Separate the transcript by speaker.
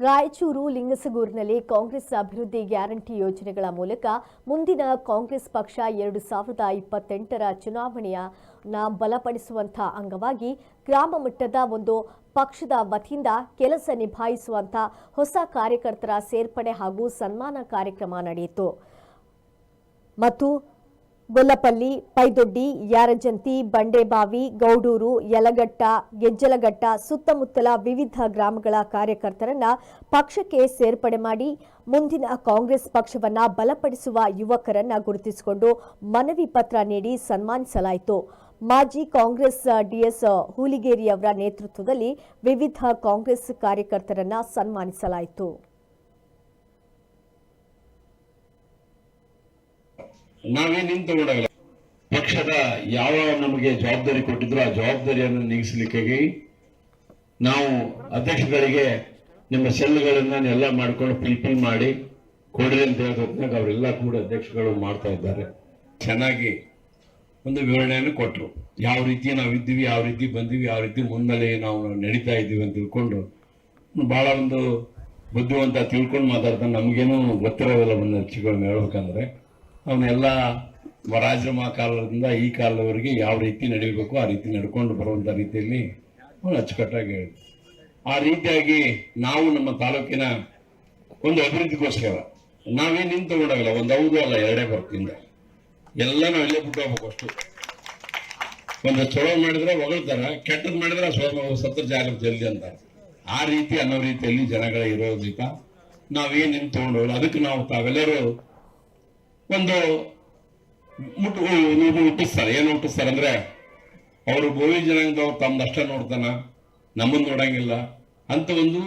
Speaker 1: ರಾಯಚೂರು ಲಿಂಗಸಗೂರಿನಲ್ಲಿ ಕಾಂಗ್ರೆಸ್ ಅಭಿವೃದ್ಧಿ ಗ್ಯಾರಂಟಿ ಯೋಜನೆಗಳ ಮೂಲಕ ಮುಂದಿನ ಕಾಂಗ್ರೆಸ್ ಪಕ್ಷ ಎರಡು ಸಾವಿರದ ಇಪ್ಪತ್ತೆಂಟರ ಚುನಾವಣೆಯನ್ನ ಬಲಪಡಿಸುವಂಥ ಅಂಗವಾಗಿ ಗ್ರಾಮ ಮಟ್ಟದ ಒಂದು ಪಕ್ಷದ ವತಿಯಿಂದ ಕೆಲಸ ನಿಭಾಯಿಸುವಂಥ ಹೊಸ ಕಾರ್ಯಕರ್ತರ ಸೇರ್ಪಡೆ ಹಾಗೂ ಸನ್ಮಾನ ಕಾರ್ಯಕ್ರಮ ನಡೆಯಿತು. ಮತ್ತು ಗೊಲ್ಲಪಲ್ಲಿ, ಪೈದೊಡ್ಡಿ, ಯಾರಜಂತಿ, ಬಂಡೆಬಾವಿ, ಗೌಡೂರು, ಯಲಗಟ್ಟ, ಗೆಜ್ಜಲಘಟ್ಟ ಸುತ್ತಮುತ್ತಲ ವಿವಿಧ ಗ್ರಾಮಗಳ ಕಾರ್ಯಕರ್ತರನ್ನ ಪಕ್ಷಕ್ಕೆ ಸೇರ್ಪಡೆ ಮಾಡಿ ಮುಂದಿನ ಕಾಂಗ್ರೆಸ್ ಪಕ್ಷವನ್ನ ಬಲಪಡಿಸುವ ಯುವಕರನ್ನ ಗುರುತಿಸಿಕೊಂಡು ಮನವಿ ಪತ್ರ ನೀಡಿ ಸನ್ಮಾನಿಸಲಾಯಿತು. ಮಾಜಿ ಕಾಂಗ್ರೆಸ್ ಡಿಎಸ್ ಹೂಲಿಗೇರಿಯವರ ನೇತೃತ್ವದಲ್ಲಿ ವಿವಿಧ ಕಾಂಗ್ರೆಸ್ ಕಾರ್ಯಕರ್ತರನ್ನ ಸನ್ಮಾನಿಸಲಾಯಿತು.
Speaker 2: ನಾವೇನ್ ನಿಂತು ತಗೊಂಡಾಗಲ್ಲ ಪಕ್ಷದ ಯಾವ ನಮಗೆ ಜವಾಬ್ದಾರಿ ಕೊಟ್ಟಿದ್ರು ಆ ಜವಾಬ್ದಾರಿಯನ್ನು ನೀಗಿಸಲಿಕ್ಕಾಗಿ ನಾವು ಅಧ್ಯಕ್ಷಗಳಿಗೆ ನಿಮ್ಮ ಸೆಲ್ಗಳನ್ನ ಎಲ್ಲ ಮಾಡ್ಕೊಂಡು ಫಿಲ್ಫಿಲ್ ಮಾಡಿ ಕೊಡ್ರಿ ಅಂತ ಹೇಳಿದಾಗ ಅವರೆಲ್ಲ ಕೂಡ ಅಧ್ಯಕ್ಷಗಳು ಮಾಡ್ತಾ ಇದ್ದಾರೆ. ಚೆನ್ನಾಗಿ ಒಂದು ವಿವರಣೆಯನ್ನು ಕೊಟ್ಟರು ಯಾವ ರೀತಿ ನಾವು ಇದ್ದೀವಿ, ಯಾವ ರೀತಿ ಬಂದೀವಿ, ಯಾವ ರೀತಿ ಮುನ್ನೆಲೆ ನಾವು ನಡೀತಾ ಇದ್ದೀವಿ ಅಂತ ತಿಳ್ಕೊಂಡು ಬಹಳ ಒಂದು ಬುದ್ಧಿವಂತ ತಿಳ್ಕೊಂಡು ಮಾತಾಡ್ತಾನೆ ನಮಗೇನು ಗೊತ್ತಿರೋದಿಲ್ಲ ಒಂದು ಹೆಚ್ಚುಗಳನ್ನ ಹೇಳ್ಬೇಕಂದ್ರೆ ಅವನ್ನೆಲ್ಲ ವರಾಜಮ ಕಾಲದಿಂದ ಈ ಕಾಲದವರೆಗೆ ಯಾವ ರೀತಿ ನಡೀಬೇಕು, ಆ ರೀತಿ ನಡ್ಕೊಂಡು ಬರುವಂತ ರೀತಿಯಲ್ಲಿ ಅವನು ಅಚ್ಚುಕಟ್ಟಾಗಿ ಹೇಳಿದ ಆ ರೀತಿಯಾಗಿ ನಾವು ನಮ್ಮ ತಾಲೂಕಿನ ಒಂದು ಅಭಿವೃದ್ಧಿಗೋಸ್ಕರ ನಾವೇನ್ ನಿಂತು ತಗೊಂಡಾಗಲ್ಲ, ಒಂದು ಹೌದು ಅಲ್ಲ, ಎರಡೇ ಬರ್ತಿಂದ ಎಲ್ಲ ನಾವು ಇಲ್ಲೇ ಬಿಟ್ಟು ಹೋಗ್ಬೇಕು ಅಷ್ಟು. ಒಂದು ಚಲೋ ಮಾಡಿದ್ರೆ ಹೊಗಳ್ತಾರ, ಕೆಟ್ಟದ್ ಮಾಡಿದ್ರೆ ಸ್ವಲ್ಪ ಸತ್ರ ಜಾಗ ಜಲ್ದಿ ಅಂತ. ಆ ರೀತಿ ಅನ್ನೋ ರೀತಿಯಲ್ಲಿ ಜನಗಳ ಇರೋದ್ರಿಂದ ನಾವೇನ್ ನಿಂತು ತಗೊಂಡೋಗಲ್ಲ. ಅದಕ್ಕೆ ನಾವು ತಾವೆಲ್ಲರೂ ಒಂದು ಮುಟ್ಟು ಹುಟ್ಟಿಸ್ತಾರೆ. ಏನು ಹುಟ್ಟಿಸ್ತಾರೆ ಅಂದ್ರೆ ಅವರು ಗೋವಿ ಜನಾಂಗದವ್ರು ತಮ್ಮಷ್ಟೇ ನೋಡ್ತಾನ, ನಮ್ಮನ್ನ ನೋಡಂಗಿಲ್ಲ ಅಂತ ಒಂದು